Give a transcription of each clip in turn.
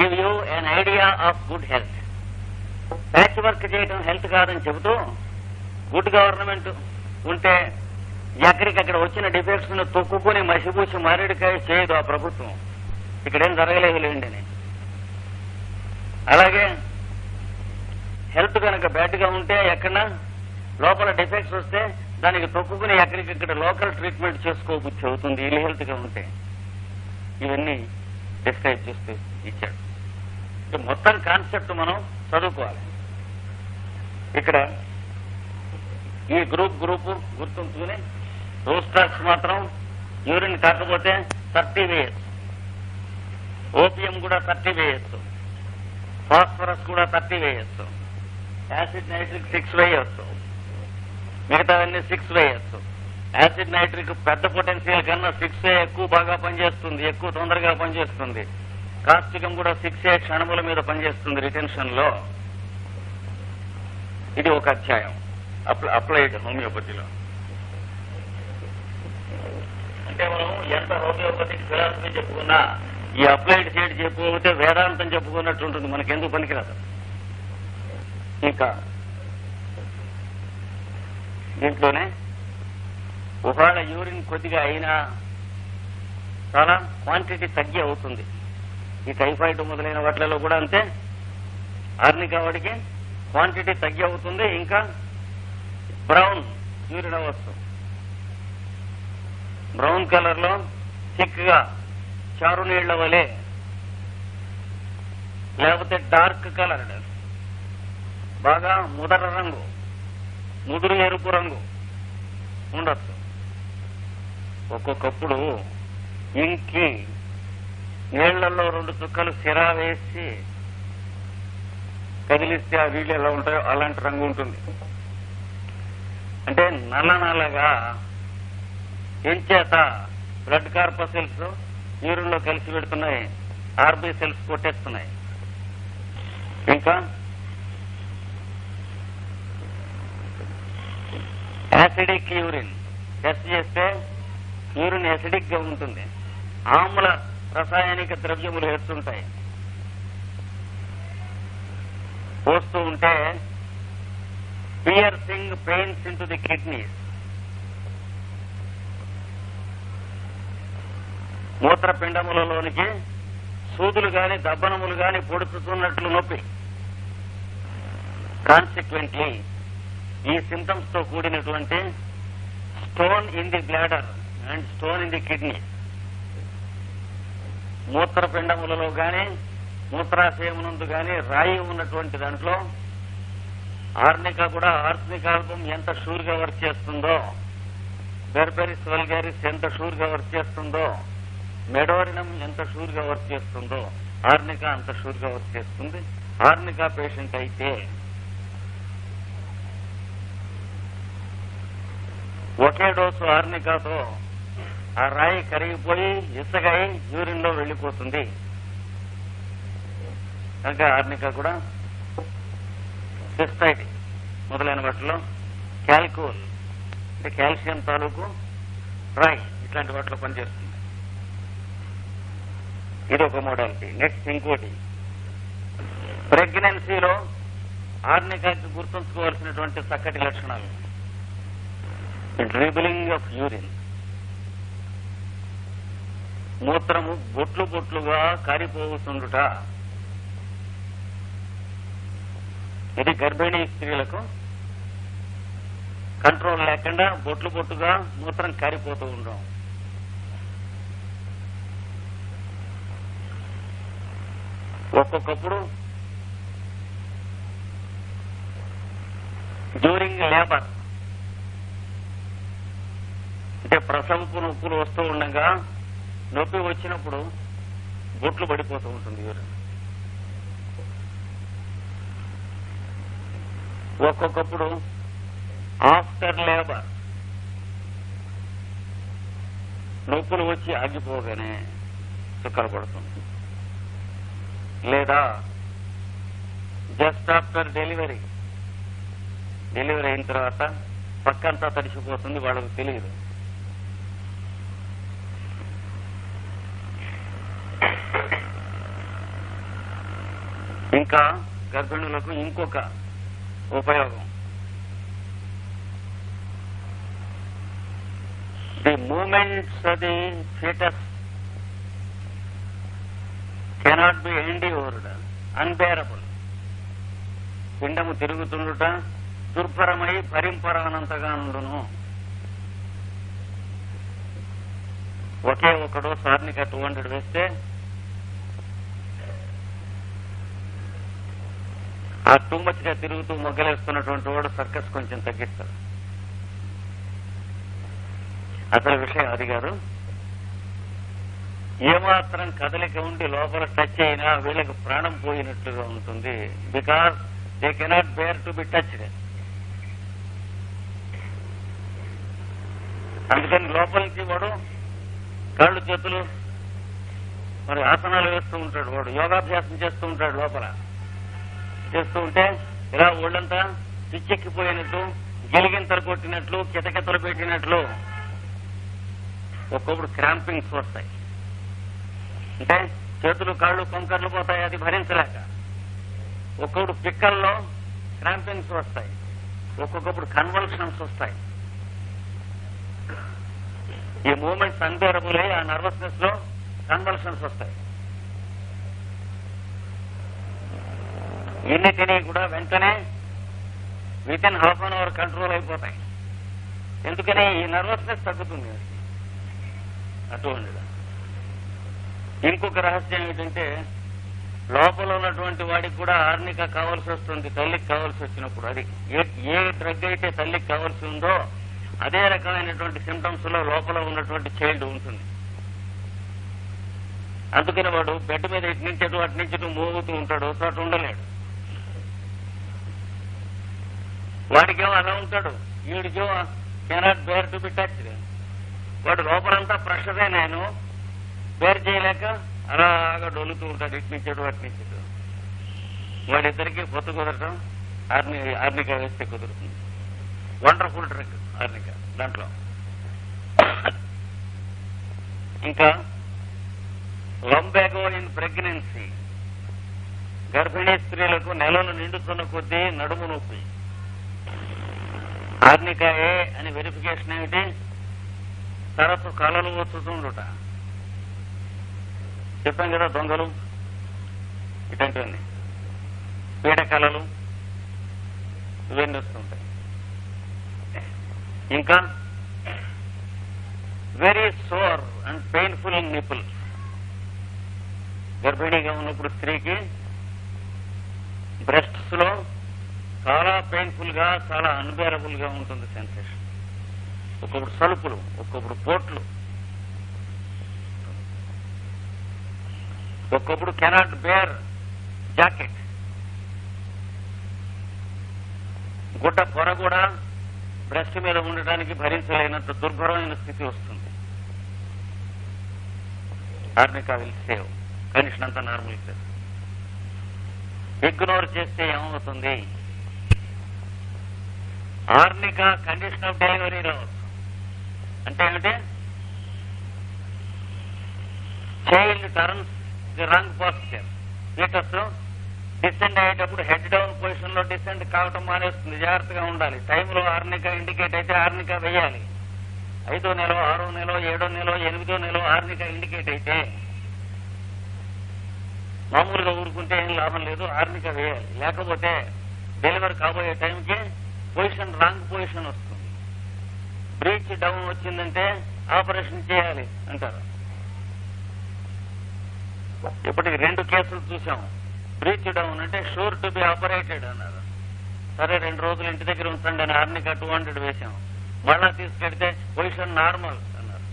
Give you an idea of good health patch work చేయడం health కాదని చెబుతూ good government ఉంటే ఎక్కడికక్కడ వచ్చిన డిఫెక్ట్స్ను తొక్కుకుని మసిపూసి మారేడుకాయ చేయదు ఆ ప్రభుత్వం. ఇక్కడేం జరగలేదు లేండి అని. అలాగే హెల్త్ కనుక బ్యాడ్గా ఉంటే ఎక్కడ లోపల డిఫెక్ట్స్ వస్తే దానికి తొక్కుకుని ఎక్కడికక్కడ లోకల్ ట్రీట్మెంట్ చేసుకోబుద్ధి అవుతుంది ఇల్ హెల్త్గా ఉంటే. ఇవన్నీ డిస్క్రైబ్ చేస్తూ ఇచ్చాడు. మొత్తం కాన్సెప్ట్ మనం చదువుకోవాలి. ఇక్కడ ఈ గ్రూప్ గ్రూప్ గుర్తుంచుకుని రోస్టాక్స్ మాత్రం యూరిన్ కాకపోతే థర్టీ వేయచ్చు. ఓపిఎం కూడా థర్టీ వేయచ్చు. ఫాస్ఫరస్ కూడా థర్టీ వేయచ్చు. యాసిడ్ నైట్రిక్ సిక్స్ వేయచ్చు. మిగతావన్నీ సిక్స్ వేయచ్చు. యాసిడ్ నైట్రిక్ పెద్ద పొటెన్షియల్ కన్నా సిక్స్ ఎక్కువ బాగా పనిచేస్తుంది ఎక్కువ తొందరగా పనిచేస్తుంది. కార్తీకం కూడా సిక్స్ ఏ క్షణముల మీద పనిచేస్తుంది రిటెన్షన్లో ఇది ఒక అధ్యాయం. అప్లైడ్ హోమియోపతిలో అంటే మనం ఎంత హోమియోపతి ఫిలాసఫీ చెప్పుకున్నా ఈ అప్లైడ్ సైడ్ చెప్పుకోకపోతే వేదాంతం చెప్పుకున్నట్టు ఉంటుంది. మనకెందుకు పనికిరాదు. ఇంకా దీంట్లోనే ఒకవేళ యూరిన్ కొద్దిగా అయినా చాలా క్వాంటిటీ తగ్గి అవుతుంది. ఈ టైఫాయిడ్ మొదలైన వాటిలలో కూడా అంతే. ఆర్నికా వాడికి క్వాంటిటీ తగ్గి అవుతుంది ఇంకా బ్రౌన్ యూరిన్ అవ్వచ్చు బ్రౌన్ కలర్లో థిక్గా చారు నీళ్ళ వలె లేకపోతే డార్క్ కలర్ బాగా ముదర రంగు ముదురు ఎరుపు రంగు ఉండొచ్చు. ఒక్కొక్కప్పుడు ఇంకి నీళ్ళలో రెండు చుక్కలు సిరా వేసి కదిలిస్తే ఆ నీళ్ళు ఎలా ఉంటాయో అలాంటి రంగు ఉంటుంది. అంటే నల్ల నల్లగా ఎంచేత బ్లడ్ కార్పసెల్స్ నీరుల్లో కలిసి పెడుతున్నాయి ఆర్బీ సెల్స్ కొట్టేస్తున్నాయి. ఇంకా యాసిడిక్ యూరిన్ టెస్ట్ చేస్తే యూరిన్ యాసిడిక్గా ఉంటుంది. ఆమ్ల రసాయనిక ద్రవ్యములు హెచ్చుంటాయి పోస్తూ ఉంటే piercing pains in to the kidneys మూత్రపిండములలోనికి సూదులు గాని దబ్బనములు గాని పొడుచుతున్నట్లు నొప్పి. కాన్సిక్వెంట్లీ ఈ సింటమ్స్తో కూడినటువంటి stone in the bladder and stone in the kidney మూత్రపిండములలో గాని మూత్రాశయమునందు గాని రాయి ఉన్నటువంటి దాంట్లో ఆర్నిక కూడా ఆర్నిక ఎంత షూర్గా వర్క్ చేస్తుందో బెర్బెరిస్ వల్గారిస్ ఎంత షూర్గా వర్క్ చేస్తుందో మెడోరినం ఎంత షూర్గా వర్క్ చేస్తుందో ఆర్నిక అంత షూర్గా వర్క్ చేస్తుంది. ఆర్నిక పేషెంట్ అయితే ఒకే డోసు ఆర్నికాతో ఆ రాయి కరిగిపోయి ఇసుకై యూరిన్లో వెళ్ళిపోతుంది కనుక ఆర్నిక కూడా సిస్టైట్ మొదలైన వాటిలో. క్యాల్కోల్ అంటే కాల్షియం తాలూకు రాయి ఇట్లాంటి వాటిలో పనిచేస్తుంది. ఇది ఒక మోడాలిటీ. నెక్స్ట్ ఇంకోటి. ప్రెగ్నెన్సీలో ఆర్నికాకి గుర్తుంచుకోవాల్సినటువంటి చక్కటి లక్షణాలు. Dribbling of urine. మూత్రము బొట్లు బొట్లుగా కారిపోతుండుట ఇది గర్భిణీ స్త్రీలకు కంట్రోల్ లేకుండా బొట్లు బొట్టుగా మూత్రం కారిపోతూ ఉండడం. ఒక్కొక్కప్పుడు డ్యూరింగ్ లేబర్ అంటే ప్రసవపు నొప్పులు వస్తూ ఉండగా నొప్పి వచ్చినప్పుడు బొట్లు పడిపోతూ ఉంటుంది యూరిన్ ఒక్కొక్కప్పుడు ఆఫ్టర్ లేబర్ నొప్పులు వచ్చి ఆగిపోగానే చుక్కలు పడుతుంది. లేదా జస్ట్ ఆఫ్టర్ డెలివరీ. డెలివరీ అయిన తర్వాత పక్కంతా తడిసిపోతుంది వాళ్ళకు తెలియదు. ఇంకా గర్భిణులకు ఇంకొక ఉపయోగం. The moments of the foetus cannot be endured unbearable పిండము తిరుగుతుండుట దుర్భరమై పరింపరానంతగా ఉండును. ఒకే ఒకడు సార్నికి టూ హండ్రెడ్ వేస్తే ఆ టూ మచ్ తిరుగుతూ మొగ్గలేస్తున్నటువంటి వాడు సర్కస్ కొంచెం తగ్గిస్తారు అసలు విషయం అది గారు ఏమాత్రం కదలిక ఉండి లోపల టచ్ అయినా వీళ్ళకి ప్రాణం పోయినట్లుగా ఉంటుంది. Because they cannot bear to be touch అందుకని లోపలికి వాడు కాళ్ళు చేతులు మరి ఆసనాలు వేస్తూ ఉంటాడు వాడు. యోగాభ్యాసం చేస్తూ ఉంటాడు లోపల. చేస్తూ ఉంటే ఇలా ఒళ్ళంతా పిచ్చెక్కిపోయినట్లు గిలిగింతలు కొట్టినట్లు కితకితలు పెట్టినట్లు ఒక్కొక్కడు క్రాంపింగ్స్ వస్తాయి. అంటే చేతులు కాళ్ళు కొంకర్లు పోతాయి అది భరించలేక. ఒక్కొక్కడు పిక్కల్లో క్రాంపింగ్స్ వస్తాయి. ఒక్కొక్కప్పుడు కన్వల్షన్స్ వస్తాయి. ఈ మూమెంట్స్ అన్బేరబుల్ అయ్యి ఆ నర్వస్నెస్లో కన్వల్షన్స్ వస్తాయి. ఇన్నిటినీ కూడా వెంటనే within half an hour control అయిపోతాయి. ఎందుకని ఈ నర్వస్నెస్ తగ్గుతుంది అటువంటిది ఇంకొక రహస్యం ఏంటంటే లోపల ఉన్నటువంటి వాడికి కూడా ఆర్నిక కావాల్సి వస్తుంది తల్లికి కావాల్సి వచ్చినప్పుడు అది. ఏ ఏ డ్రగ్ అయితే తల్లికి కావాల్సి ఉందో అదే రకమైనటువంటి సిమ్టమ్స్లో లోపల ఉన్నటువంటి చైల్డ్ ఉంటుంది. అందుకని వాడు బెడ్ మీద ఇటు నుంచి అటు అటు నుంచి మోగుతూ ఉంటాడు అటు ఉండలేడు. వాడికేమో అలా ఉంటాడు. వీడికేమో cannot bear to be touch వాడు లోపలంతా ప్రెషరే నేను. బేర్ చేయలేక అలాగా డొలుతూ ఉంటాడు ఇటు నుంచి అటు అటు నుంచి ఇటు. వాడిద్దరికి పొత్తు కుదరటం ఆర్ని ఆర్నిక వేస్తే కుదురుతుంది. వండర్ఫుల్ ట్రిక్ ఆర్నిక దాంట్లో. ఇంకా లంబాగో ఇన్ ప్రెగ్నెన్సీ. గర్భిణీ స్త్రీలకు నెలలు నిండుతున్న కొద్దీ నడుము నొప్పి. ఆర్నికాయే అని వెరిఫికేషన్ ఏమిటి తరచు కళలు వచ్చుతుండుట చెప్పాం కదా దొంగలు ఇటువంటివన్నీ. పీడ కళలు ఇవన్నీ వస్తుంటాయి ఇంకా very sore and painful nipple గర్భిణీగా ఉన్నప్పుడు స్త్రీకి బ్రెస్ట్స్లో చాలా పెయిన్ఫుల్గా చాలా అన్బేరబుల్గా ఉంటుంది సెన్సేషన్ ఒక్కొక్కడు సలుపులు ఒక్కొక్కడు పోట్లు. ఒక్కొక్కడు కెనాట్ బేర్ జాకెట్ గుడ్డ పొర కూడా బ్రెస్ట్ మీద ఉండటానికి భరించలేనంత దుర్భరమైన స్థితి వస్తుంది. Arnica will save. కండిషన్ అంతా నార్మల్ ఇగ్నోర్ చేస్తే ఏమవుతుంది? ఆర్నిక కండిషన్ ఆఫ్ డెలివరీ రావచ్చు అంటే ఏమిటి child turns the wrong posture. Foetus descend అయ్యేటప్పుడు హెడ్ డౌన్ పొజిషన్లో డిసెండ్ కావటం మానేస్తుంది జాగ్రత్తగా ఉండాలి. టైంలో ఆర్నిక ఇండికేట్ అయితే ఆర్నిక వేయాలి. ఐదో నెల ఆరో నెల ఏడో నెల ఎనిమిదో నెల ఆర్నిక ఇండికేట్ అయితే మామూలుగా ఊరుకుంటే ఏం లాభం లేదు ఆర్నిక వేయాలి. లేకపోతే డెలివరీ కాబోయే టైంకి పొజిషన్ రాంగ్ పొజిషన్ వస్తుంది. బ్రీచ్ డౌన్ వచ్చిందంటే ఆపరేషన్ చేయాలి అంటారు. ఇప్పటికి రెండు కేసులు చూసాం. బ్రీచ్ డౌన్ అంటే షూర్ టు బి ఆపరేటెడ్ అన్నారు. సరే రెండు రోజులు ఇంటి దగ్గర ఉంచండి అని ఆర్నిక టూ హండ్రెడ్ వేసాము మళ్ళా తీసుకెడితే పొజిషన్ నార్మల్ అన్నారు.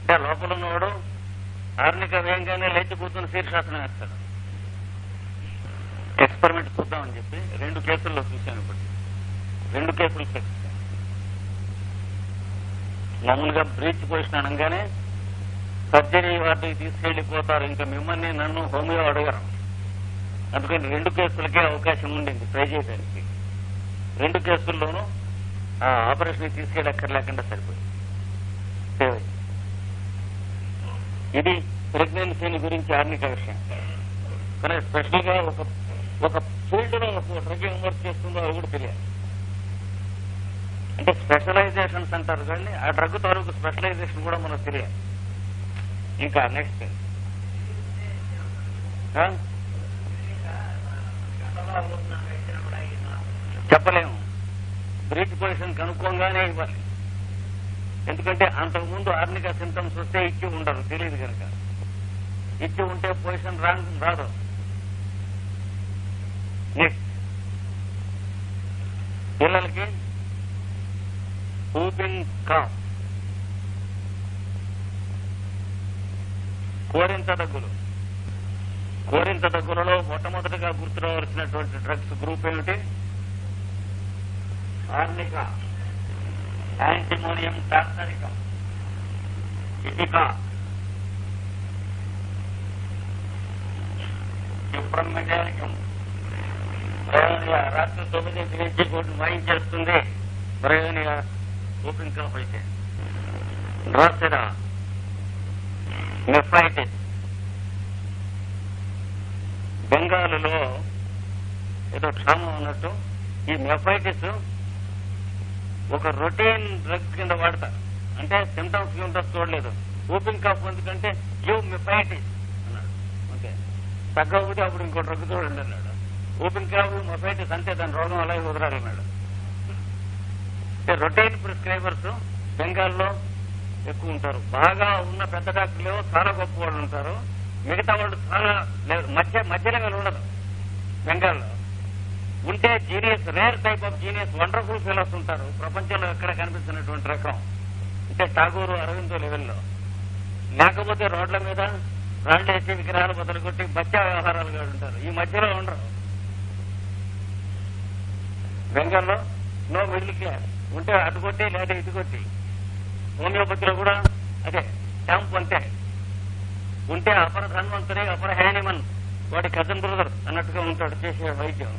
అంటే లోపల ఉన్నవాడు ఆర్నిక వేయంగానే లేచి కూర్చుని శీర్షాసనం వేస్తాడు. ఎక్స్పెరిమెంట్ చూద్దామని చెప్పి రెండు కేసుల్లో చూశాను ఇప్పుడు రెండు కేసులు సక్సెస్ మామూలుగా బ్రీచ్ పొజిషన్ అనగానే సర్జరీ వాటికి తీసుకెళ్ళిపోతారు ఇంకా మిమ్మల్ని నన్ను హోమియో అడగరు. అందుకని రెండు కేసులకే అవకాశం ఉండింది ట్రై చేయడానికి రెండు కేసుల్లోనూ ఆ ఆపరేషన్ తీసుకెళ్ళక్కర్లేకుండా సరిపోయింది. ఇది ప్రెగ్నెన్సీని గురించి ఆర్నిక విషయం. కానీ స్పెషల్గా ఒక ఒక ఫీల్డ్ ఒక డ్రగ్ వర్క్ చేస్తుందో అది కూడా తెలియాలి అంటే స్పెషలైజేషన్స్ అంటారు కానీ ఆ డ్రగ్ తాలూకు స్పెషలైజేషన్ కూడా మనకు తెలియాలి ఇంకా నెక్స్ట్. చెప్పలేము. బ్రీత్ పొజిషన్ కనుక్కోగానే ఇవ్వాలి. ఎందుకంటే అంతకుముందు ఆర్నిక సింటమ్స్ వస్తే ఇచ్చి ఉండరు తెలియదు కనుక. ఇచ్చి ఉంటే పొజిషన్ రాంగ్ రాదు. పిల్లలకి ఊపింగ్ కా? కోరింత దగ్గులు కోరింత దగ్గులలో మొట్టమొదటిగా గుర్తురావలసినటువంటి డ్రగ్స్ గ్రూప్ ఏమిటి? ఆర్నిక. యాంటిమోనియం టాక్సరిక. ఇటికా. చిప్రం మెటాలికం రాత్రి తొమ్మిదింటి నుంచి కోటి వాయించేస్తుంది ప్రయోజన ఓపెన్ కాప్ అయితే రాసిరా నెఫ్రైటిస్ బెంగాలులో ఏదో క్షామం ఉన్నట్టు ఈ మెఫైటిస్ ఒక రొటీన్ డ్రగ్ కింద వాడతారు. అంటే సిమ్టమ్స్ గిమ్టమ్స్ చూడలేదు. ఓపెన్ కాఫ్ ఎందుకంటే గివ్ మెఫైటిస్ అన్నాడు. ఓకే. తగ్గకపోతే అప్పుడు ఇంకో డ్రగ్ చూడండి అన్నాడు ఓపెన్ కాఫ్ మెఫైటిస్ అంటే దాని రోగం అలాగే కుదరాలన్నాడు మేడం. రొటైన్ ప్రిస్క్రైబర్స్ బెంగాల్లో ఎక్కువ ఉంటారు. బాగా ఉన్న పెద్ద డాక్టర్లు చాలా గొప్ప వాళ్ళు ఉంటారు. మిగతా వాళ్ళు చాలా లేదు మధ్య మధ్య లెవెల్ ఉండదు బెంగాల్లో. ఉంటే genius rare type of genius wonderful feelers ఉంటారు. ప్రపంచంలో ఎక్కడ కనిపిస్తున్నటువంటి రకం? అంటే ఠాగూరు అరవిందో లెవెల్లో. లేకపోతే రోడ్ల మీద రాళ్ళేసి విగ్రహాలు బదులుకొట్టి బచ్చా వ్యవహారాలుగా ఉంటారు. ఈ మధ్యలో ఉండరు. బెంగాల్లో నో మిడిల్ క్లాస్ ఉంటే అటు కొట్టి లేదా ఇటు కొట్టి. హోమియోపతిలో కూడా అదే క్యాంప్ అంతే ఉంటే అపర ధన్వంతరి అపర హ్యానిమన్ వాడి కజన్ బ్రదర్ అన్నట్టుగా ఉంటాడు చేసే వైద్యం.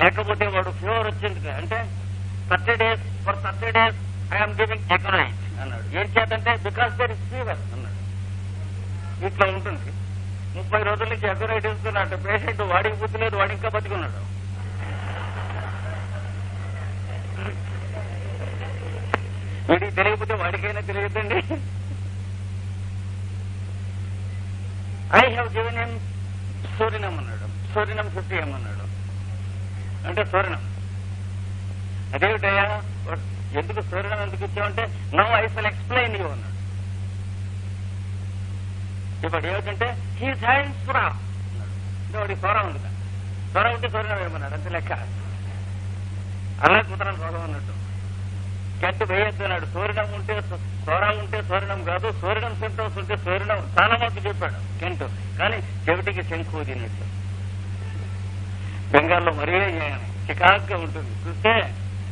లేకపోతే వాడు ఫీవర్ వచ్చింది అంటే thirty days for thirty days I'm giving aconite అన్నాడు. ఏం చేతంటే బికాస్ దర్ ఇస్ ఫీవర్ అన్నాడు. ఇట్లా ఉంటుంది. ముప్పై రోజుల నుంచి ఎకనైట్ ఇస్తున్నాడు. పేషెంట్ వాడికి బుద్ధి లేదు వాడు ఇంకా బతికున్నాడు. వీడికి తెలియకపోతే వాడికైనా తెలియదండి ఐ హ్యావ్ గివెన్ ఎమ్ సూర్యనం అన్నాడు. సూర్యనం ఫిఫ్టీ ఎం అన్నాడు. అంటే సూర్యనం అదేమిటయ్యా? ఎందుకు సూర్యనం ఎందుకు ఇచ్చామంటే no I fell explain you అన్నాడు. ఇప్పుడు ఏమిటంటే హీస్ హ్యాండ్ సురా అన్నాడు. అంటే స్వరం ఉంది స్వరం ఉంటే సూర్యనం ఏమన్నాడు? అంతే లెక్క. అలా కుదరని రోగం అన్నట్టు. చెట్టు వేయొద్దు అన్నాడు. సూర్యనం ఉంటే సోరం ఉంటే సూర్యనం కాదు సూర్యనం సింటమ్స్ ఉంటే సూర్యనం చాలా మంది చెప్పాడు. కెంటు కానీ చెవిటికి శంకు తినట్టు బెంగాల్లో మరీ చికాగ్గా ఉంటుంది. చూస్తే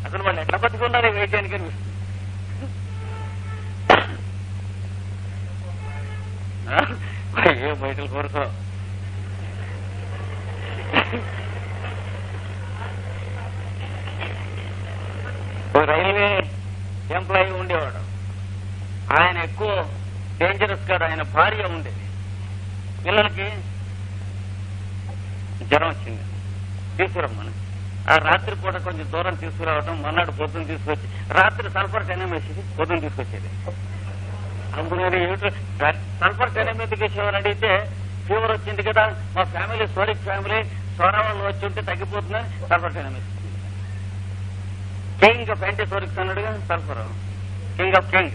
అసలు వాళ్ళు ఎట్లా బతుకున్నారు ఈ అనిపిస్తుంది ఏ బయటలు కోరుకో రైల్వే ఎంప్లాయీ ఉండేవాడు. ఆయన ఎక్కువ డేంజరస్ కాదు ఆయన భార్య ఉండేది. పిల్లలకి జ్వరం వచ్చింది. తీసుకురమ్మని. ఆ రాత్రి పూట కొంచెం దూరం తీసుకురావడం మొన్నటి పొద్దున తీసుకొచ్చి రాత్రి సల్ఫర్ టెనం పొద్దున తీసుకొచ్చేది. అందుకని ఏమిటో సల్ఫర్ టెనం విషయం అడిగితే ఫీవర్ వచ్చింది కదా మా ఫ్యామిలీ సోలిక్ ఫ్యామిలీ సోరా వాళ్ళు వచ్చి ఉంటే తగ్గిపోతుందని సల్ఫర్ టెనం కింగ్ ఆఫ్ యాంటీసోరిక్స్ అన్నాడుగా సల్ఫర్ కింగ్ ఆఫ్ కింగ్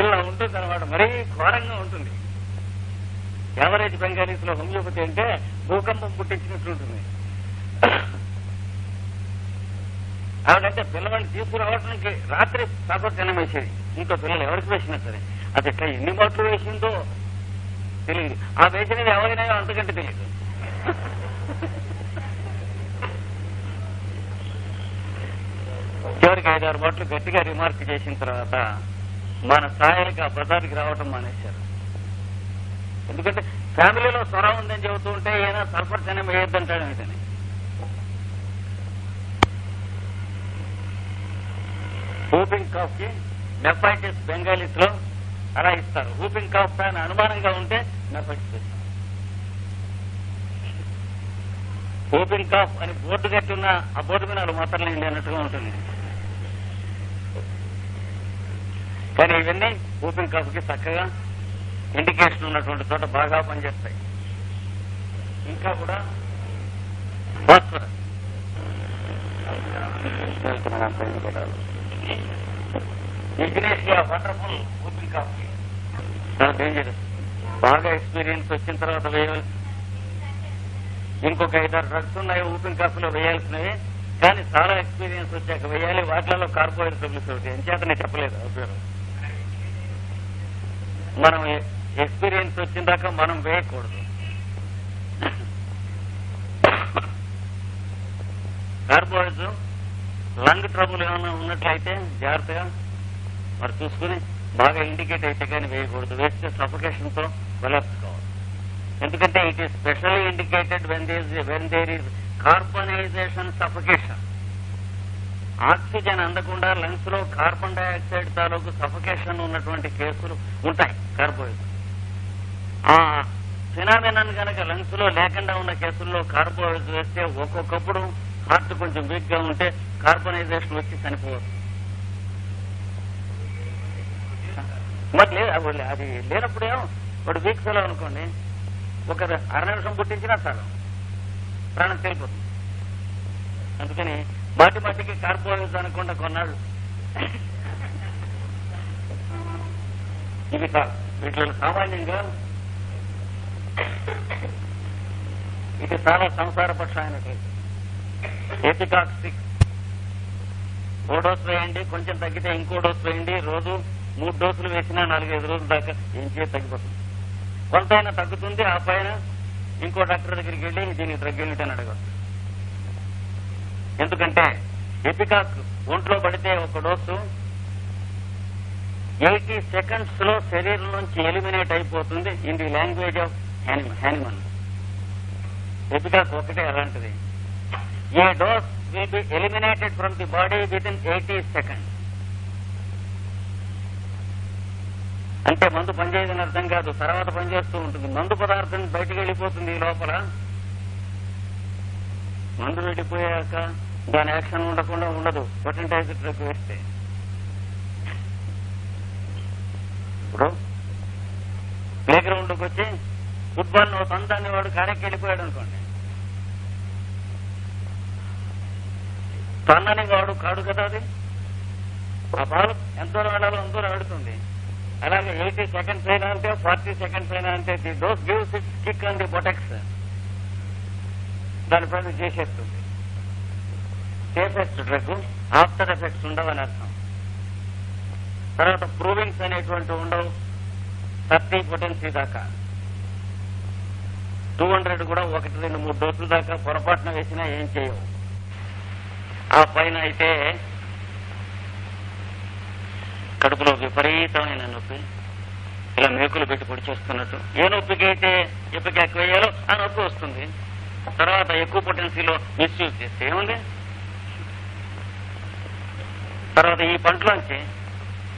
ఇలా ఉంటుంది అనమాట మరీ ఘోరంగా ఉంటుంది. యావరేజ్ బెంగాలీస్లో హోమియోపతి అంటే భూకంపం పుట్టించినట్లు ఉంటుంది. ఆవిడంటే పిల్లవాడిని తీసుకురావడానికి రాత్రి సాగర్ జనం వేసేది ఇంకో పిల్లలు ఎవరికి వేసినా సరే. అది ఎట్లా ఎన్ని మాటలు వేసిందో తెలియదు. ఆ వేసినది ఎవరైనా అంతకంటే తెలియదు. చివరికి ఐదారు బట్లు గట్టిగా రిమార్క్ చేసిన తర్వాత మన స్థాయికి ఆ బజార్కి రావటం మానేశారు. ఎందుకంటే ఫ్యామిలీలో స్వరం ఉందని చెబుతూ ఉంటే ఏదైనా సల్ఫర్ జనం వేయొద్దంటాడు వీటిని హూపింగ్ కాఫ్కి నెఫైటిస్ బెంగాలీస్లో అలా ఇస్తారు. ఊపింగ్ కాఫ్ అని అనుమానంగా ఉంటే నెఫైటిస్ ఇస్తారు. ఊపింగ్ కాఫ్ అని బోర్డు కట్టి ఉన్న ఆ బోర్డు మీద వాళ్ళు మాత్రం అన్నట్టుగా ఉంటుంది. కానీ ఇవన్నీ ఊపింగ్ కాఫ్కి చక్కగా ఇండికేషన్ ఉన్నటువంటి చోట బాగా పనిచేస్తాయి. ఇంకా కూడా వండర్ఫుల్ ఊపింగ్ కాఫ్ చాలా డేంజరస్ బాగా ఎక్స్పీరియన్స్ వచ్చిన తర్వాత వేయవలసి ఇంకొక ఐదారు డ్రగ్స్ ఉన్నాయి ఊపిన్ కాఫీలో వేయాల్సినవి. కానీ చాలా ఎక్స్పీరియన్స్ వచ్చాక వేయాలి. వాటిలలో కార్బోహైడ్రేట్స్ ఒకటి ఎంచేత నేను చెప్పలేదు ఆ మనం ఎక్స్పీరియన్స్ వచ్చిన దాకా మనం వేయకూడదు. కార్బోహైడ్రేట్స్ లంగ్ ట్రబుల్ ఏమైనా ఉన్నట్లయితే జాగ్రత్తగా మరి చూసుకుని బాగా ఇండికేట్ అయితే కానీ వేయకూడదు. వేస్తే సఫికేషన్తో వెలర్చుకోవాలి ఎందుకంటే it is specially indicated when there when there is carbonisation suffocation oxygen అందకుండా లంగ్స్లో కార్బన్ డైఆక్సైడ్ తాలూకు సఫకేషన్ ఉన్నటువంటి కేసులు ఉంటాయి కార్బోహైడ్రేట్ ఆ ఫినామినన్ కనుక లంగ్స్లో లేకుండా ఉన్న కేసుల్లో కార్బోహైడ్రేట్ వేస్తే ఒక్కొక్కప్పుడు హార్ట్ కొంచెం వీక్గా ఉంటే కార్బనైజేషన్ వచ్చి చనిపోవచ్చు. మరి లేదు అది- అది లేనప్పుడేమో వాడు వీక్ ఫెలో అనుకోండి ఒక అర నిమిషం పుట్టించినా చాలు ప్రాణం తెలిపోతుంది అందుకని మాటి మాటికి కార్బోహైడ్రేట్స్ అనకుండా కొన్నాళ్ళు. ఇది కాదు. వీటిలో సామాన్యంగా ఇది చాలా సంసార పక్షమైనటువంటి ఎపికాక్సిక్ ఓ డోస్ వేయండి కొంచెం తగ్గితే ఇంకో డోస్ వేయండి రోజు మూడు డోసులు వేసినా నాలుగైదు రోజుల దాకా ఏం చేసి తగ్గిపోతుంది. కొంతైనా తగ్గుతుంది ఆ పైన ఇంకో డాక్టర్ దగ్గరికి వెళ్ళి దీనికి డ్రగ్ యూనిట్ అని అడగచ్చు. ఎందుకంటే ఎపికా ఒంట్లో పడితే ఒక డోసు ఎయిటీ సెకండ్స్లో శరీరం నుంచి ఎలిమినేట్ అయిపోతుంది in the language of Hahnemann ipecac ఒకటే అలాంటిది. A dose will be eliminated from the body with in eighty seconds. అంటే మందు పనిచేయదని అర్థం కాదు. తర్వాత పనిచేస్తూ ఉంటుంది. మందు పదార్థం బయటకు వెళ్ళిపోతుంది ఈ లోపల. మందు వెళ్ళిపోయాక దాని యాక్షన్ ఉండకుండా ఉండదు. పొటెంటైజ్ డ్రగ్ వేస్తే. ఇప్పుడు ప్లే గ్రౌండ్కి వచ్చి ఫుట్బాల్ నువ్వు తంతాన్ని వాడు కాడకి వెళ్ళిపోయాడు అనుకోండి. తన్నని వాడు కాడు కదా అది? ఆ బాల్ ఎంత దూరం వెళ్ళాలో ఎంత దూరం ఆడుతుంది. అలాగే ఎయిటీ సెకండ్స్ అయినా అంటే ఫార్టీ సెకండ్స్ అయినా అంటే the dose gives it kick and the botox దానిపైన చేసేస్తుంది. సేఫెస్ట్ డ్రగ్ ఆఫ్టర్ ఎఫెక్ట్స్ ఉండవు అని అర్థం. తర్వాత ప్రూవింగ్స్ అనేటువంటి ఉండవు. థర్టీ పొటెన్సీ దాకా. టూ హండ్రెడ్ కూడా ఒకటి రెండు మూడు డోసుల దాకా పొరపాటున వేసినా ఏం చేయవు. ఆ పైన అయితే కడుపులో విపరీతమైన నొప్పి ఇలా మేకులు పెట్టి పొడి చేస్తున్నట్టు. ఏ నొప్పికి అయితే ఎప్పికి ఎక్కువ వేయాలో ఆ నొప్పి వస్తుంది. తర్వాత ఎక్కువ పొటెన్సీలో మిస్యూజ్ చేస్తే ఏముంది? తర్వాత ఈ పంటలోంచి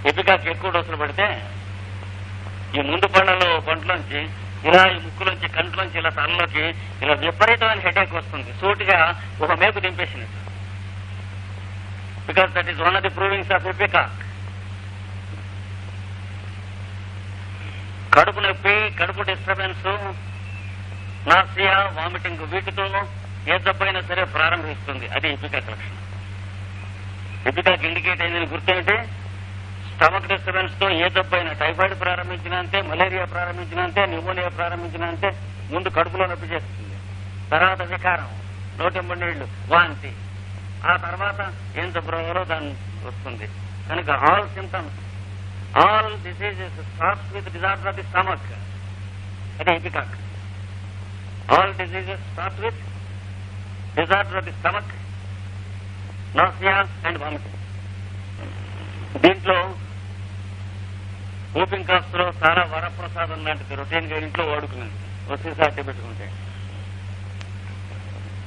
ఎపికాకి ఎక్కువ డోసులు పడితే ఈ ముందు పండ్లలో పంటలోంచి ఇలా ఈ ముక్కులోంచి కంట్లోంచి ఇలా తలలోకి ఇలా విపరీతమైన హెడేక్ వస్తుంది. సూటిగా ఒక మేకు దింపేసింది. Because that is one of the provings of ipecac కడుపు నొప్పి కడుపు డిస్టర్బెన్స్ నాసియా వామిటింగ్ వీటితో ఏ జబ్బైనా సరే ప్రారంభిస్తుంది. అది ఎంపిక లక్షణం ఎపికాక్ ఇండికేట్ అయిందని గుర్తేంటి స్టమక్ డిస్టర్బెన్స్తో ఏ జబ్బైనా టైఫాయిడ్ ప్రారంభించినంతే మలేరియా ప్రారంభించినంతే న్యూమోనియా ప్రారంభించిన అంతే ముందు కడుపులో నొప్పి చేస్తుంది. తర్వాత వికారం నోటెంబడి నీళ్ళు వాంతి. ఆ తర్వాత ఏం జబ్బులో దాన్ని వస్తుంది. కనుక all symptoms all diseases starts with disorder of the stomach అదే ipecac all diseases start with disorder of the stomach nausea and vomiting దీంట్లో ఊపింగ్ కాఫ్స్లో చాలా వరప్రసాదం లాంటిది రొటీన్గా ఇంట్లో వాడుకునేది. వచ్చేసారి పెట్టుకుంటే.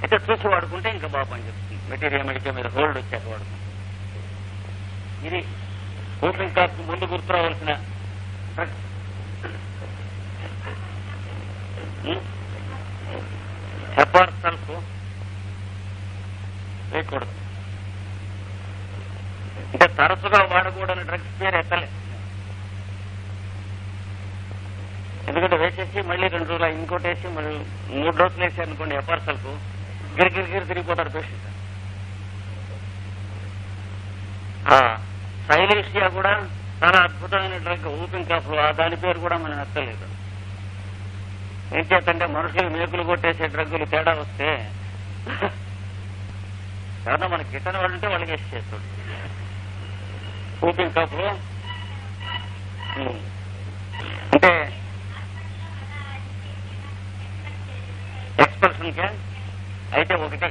అయితే చూసి వాడుకుంటే ఇంకా బాగా పనిచేస్తుంది మెటీరియల్ మెడికల్ మీద హోల్డ్ వచ్చాక వాడుకుంటుంది ఇది ఊపింగ్ కాఫ్ ముందు గుర్తురావాల్సిన హెపార్ సల్ఫ్ వేయకూడదు. అంటే తరచుగా వాడకూడని డ్రగ్స్ పేరు ఎత్తలే. ఎందుకంటే వేసేసి మళ్ళీ రెండు రోజులు ఇంకోటి వేసి మళ్ళీ మూడు రోజులు వేసి అనుకోండి ఎపార్సల్కు సల్ఫ్ గిరి గిరి తిరిగిపోతారు పేషెంట్. సైలేషియా కూడా చాలా అద్భుతమైన డ్రగ్ ఊపింగ్ కాఫ్లు ఆ దాని పేరు కూడా మనం ఎత్తలేదు. ఏం చేతంటే మనుషులు మేకులు కొట్టేసే డ్రగ్గులు తేడా వస్తే ఎవరన్నా మనకి గిట్టని వాళ్ళు ఉంటే వాళ్ళకి వేసి చేస్తాడు ఊపింగ్ కాఫ్లు అంటే ఎక్స్ప్రెషన్ కే అయితే ఒకటి.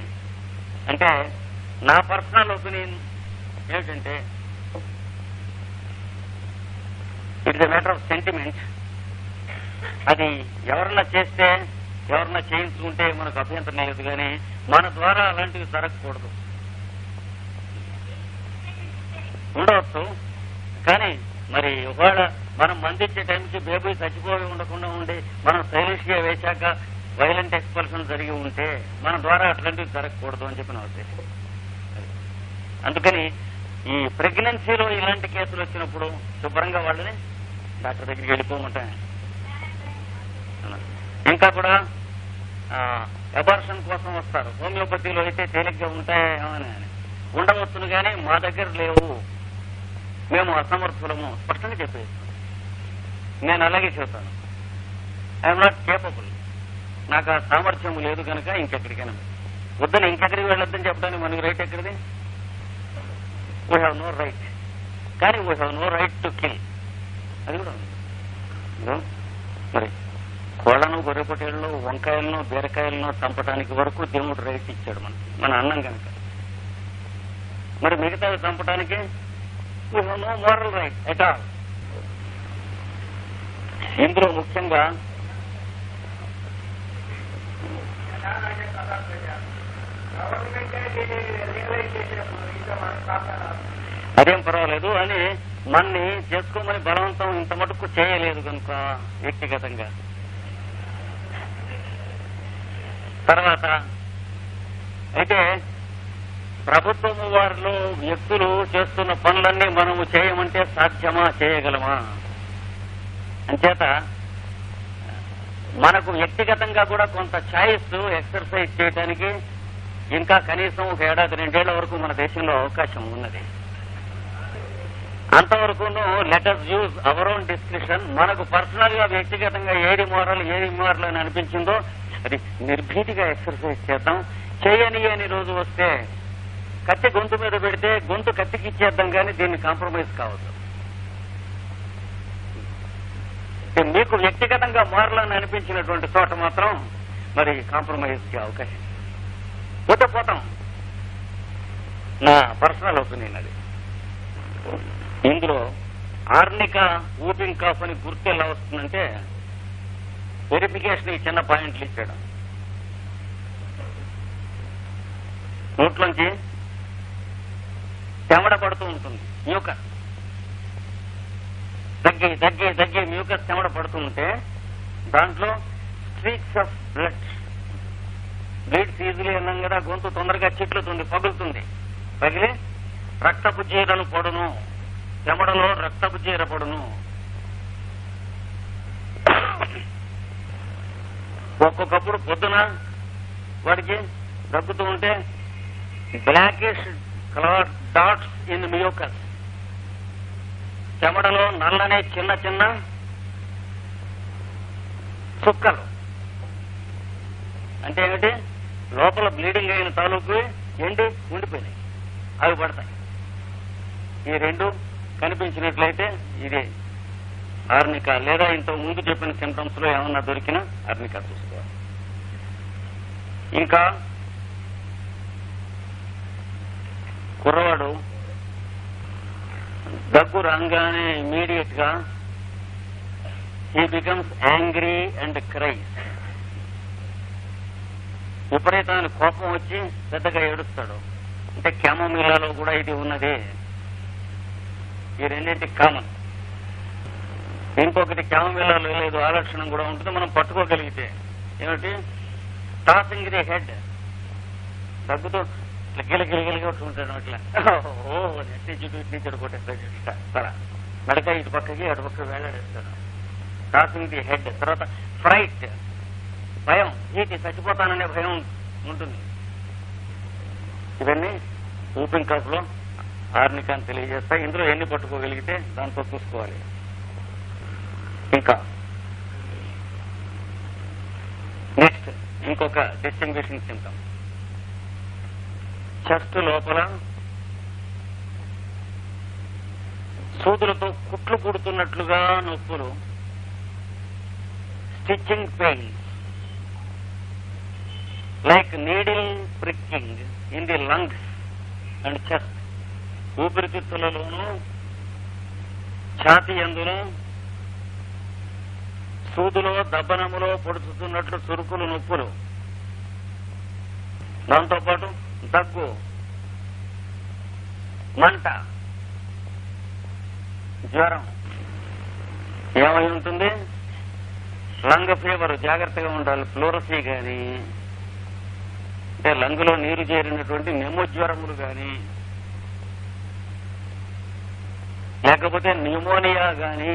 అంటే నా పర్సనల్ ఒపీనియన్ ఏమిటంటే it's a matter of sentiment అది ఎవరన్నా చేస్తే ఎవరన్నా చేయించుకుంటే మనకు అభ్యంతరం లేదు కానీ మన ద్వారా అలాంటివి జరగకూడదు. ఉండవచ్చు కానీ మరి ఒకవేళ మనం మందించే టైంకి బేబీ చచ్చిపోయి ఉండకుండా ఉండి మనం స్టైలిష్గా వేశాక వైలెంట్ ఎక్స్పల్షన్ జరిగి ఉంటే మన ద్వారా అట్లాంటివి జరగకూడదు అని చెప్పి నా ఉద్దేశం. అందుకని ఈ ప్రెగ్నెన్సీలో ఇలాంటి కేసులు వచ్చినప్పుడు శుభ్రంగా వాళ్ళని డాక్టర్ దగ్గరికి వెళ్ళిపోమంటాను ఇంకా కూడా అబార్షన్ కోసం వస్తారు. హోమియోపతిలో అయితే తేలిగ్గా ఉంటాయేమని అని. ఉండవచ్చును కానీ మా దగ్గర లేవు. మేము అసమర్థులము. స్పష్టంగా చెప్పేస్తాం నేను అలాగే చెబుతాను ఐఎమ్ నాట్ కేపబుల్ నాకు ఆ సామర్థ్యం లేదు కనుక ఇంకెక్కడికైనా. వద్దని ఇంకెక్కడికి వెళ్ళొద్దని చెప్పడానికి మనకి రైట్ ఎక్కడిది? వీ హ్యావ్ నో రైట్ కానీ we have no right to kill అది కూడా మరి కోళ్ళను గొర్రెపొట్టేళ్ళు వంకాయలను బీరకాయలను చంపడానికి వరకు దేవుడు రైట్ ఇచ్చాడు మనకి. మన అన్నం కనుక. మరి మిగతావి చంపడానికి we no moral right at all? ఇందులో ముఖ్యంగా అదేం పర్వాలేదు అని మన్ని చేసుకోమని బలవంతం ఇంత మటుకు చేయలేదు కనుక వ్యక్తిగతంగా. తర్వాత అయితే ప్రభుత్వము వారిలో వ్యక్తులు చేస్తున్న పనులన్నీ మనము చేయమంటే సాధ్యమా చేయగలమా? అంచేత మనకు వ్యక్తిగతంగా కూడా కొంత ఛాయిస్ ఎక్సర్సైజ్ చేయడానికి ఇంకా కనీసం ఒక ఏడాది రెండేళ్ళ వరకు మన దేశంలో అవకాశం ఉన్నది. అంతవరకును letters use our own description మనకు పర్సనల్గా వ్యక్తిగతంగా ఏది మోరల్ ఏది మోరల్ అని అనిపించిందో అది నిర్భీతిగా ఎక్సర్సైజ్ చేద్దాం. చేయని అని రోజు వస్తే కత్తి గొంతు మీద పెడితే గొంతు కత్తికి ఇచ్చేద్దాం కానీ దీన్ని కాంప్రమైజ్ కావద్దు. మీకు వ్యక్తిగతంగా మారాలని అనిపించినటువంటి చోట మాత్రం మరి కాంప్రమైజ్కి అవకాశం పోతే పోతాం. నా పర్సనల్ ఒపీనియన్ అది. ఇందులో ఆర్నిక ఊపింగ్ కాఫ్ అని గుర్తు ఎలా వస్తుందంటే వెరిఫికేషన్ ఈ చిన్న పాయింట్లు ఇచ్చాడు. నోట్లోంచి చెమట పడుతూ ఉంటుంది. మ్యూకస్ తగ్గి తగ్గి తగ్గి మ్యూకస్ చెమట పడుతూ ఉంటే దాంట్లో streaks of blood bleeds easily అన్నాం కదా గొంతు తొందరగా చిట్లుతుంది పగులుతుంది. పగిలి రక్తపు జీరను పడును తెమడలో రక్తపు జీర పడును. ఒక్కొక్కప్పుడు పొద్దున వాడికి దగ్గుతూ ఉంటే blackish colour dots in mucus. చెమడలో నల్లనే చిన్న చిన్న చుక్కలు. అంటే ఏమిటి? లోపల బ్లీడింగ్ అయిన తాలూకు ఎండి ఉండిపోయినాయి. అవి పడతాయి. ఈ రెండు కనిపించినట్లయితే ఇది ఆర్నిక లేదా ఇంతకు ముందు చెప్పిన సిమ్టమ్స్లో ఏమన్నా దొరికినా ఆర్నిక చూసుకోవాలి. ఇంకా కుర్రవాడు దగ్గు రాగానే ఇమీడియట్గా he becomes angry and cries విపరీతమైన కోపం వచ్చి పెద్దగా ఏడుస్తాడు. అంటే క్యామమిలాలో కూడా ఇది ఉన్నది. ఈ రెండింటి కామన్ ఇంకొకటి క్యామమిలాలో లేదు ఆలక్షణం కూడా ఉంటుంది మనం పట్టుకోగలిగితే. ఏమిటి? టాసింగ్ ది హెడ్ దగ్గుతో ఇట్లా గిల అట్లా ఓ నెట్టి చుట్టూ ఇటు నుంచి కొట్టేస్తాడు తల మెడకాయ ఇటు పక్కకి అటు పక్కకి వేలాడేస్తాడు టాసింగ్ ది హెడ్ తర్వాత ఫ్రైట్ భయం ఏంటి చచ్చిపోతాననే భయం ఉంటుంది ఇవన్నీ ఊపింగ్ కప్లో ఆర్నికాన్ని తెలియజేస్తాయి ఇందులో ఎన్ని పట్టుకోగలిగితే దాంతో చూసుకోవాలి ఇంకా నెక్స్ట్ ఇంకొక డిస్టింగ్విషింగ్ సింటమ్ చెస్ట్ లోపల సూదులతో కుట్లు కుడుతున్నట్లుగా నొప్పులు. Stitching pain. Like needle pricking in the lungs and chest ఊపిరితిత్తులలోనూ ఛాతి ఎందులో సూదులో దబ్బనములో పొడుచుతున్నట్లు చురుకులు నొప్పులు. దాంతోపాటు దగ్గు మంట జ్వరం. ఏమై ఉంటుంది? లంగ్ ఫీవర్ జాగ్రత్తగా ఉండాలి. ఫ్లోరసీ కానీ అంటే లంగులో నీరు చేరినటువంటి జ్వరములు కానీ లేకపోతే న్యూమోనియా కానీ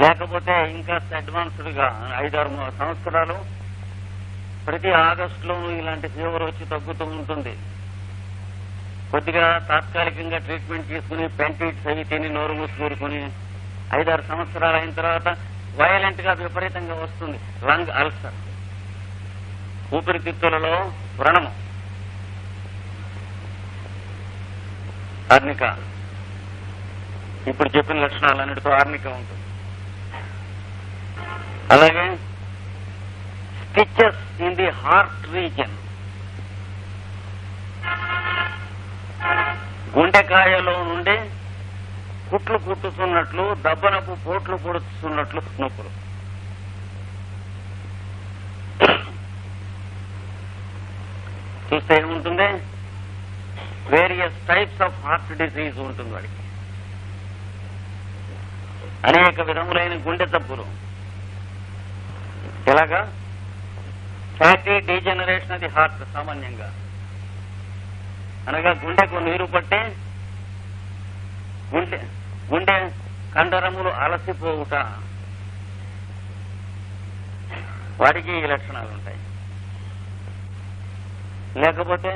లేకపోతే ఇంకా అడ్వాన్స్డ్గా ఐదారు సంవత్సరాలు ప్రతి ఆగస్టులోనూ ఇలాంటి ఫీవర్ వచ్చి తగ్గుతూ ఉంటుంది. కొద్దిగా తాత్కాలికంగా ట్రీట్మెంట్ తీసుకుని పెంటిట్స్ అవి తిని నోరు మూసుకూరుకుని ఐదారు సంవత్సరాలు అయిన తర్వాత వైలెంట్గా విపరీతంగా వస్తుంది. Lung ulcer. ఊపిరితిత్తులలో వ్రణము. ఆర్నిక. ఇప్పుడు చెప్పిన లక్షణాలన్నిటితో ఆర్నిక ఉంటుంది. అలాగే స్టిచెస్ హార్ట్ రీజన్. గుండెకాయలో నుండి కుట్లు కుట్టుతున్నట్లు దబ్బనపు పోట్లు పొడుస్తున్నట్లు నొప్పులు. చూస్తే ఏముంటుంది? Various types of heart disease ఉంటుంది వాడికి. అనేక విధములైన గుండె జబ్బులు. ఎలాగా? ఫ్యాటీ డీజనరేషన్ అది హార్ట్ సామాన్యంగా. అనగా గుండెకు నీరు పట్టి గుండె గుండె కండరములు అలసిపోవుట. వాటికి ఈ లక్షణాలు ఉంటాయి లేకపోతే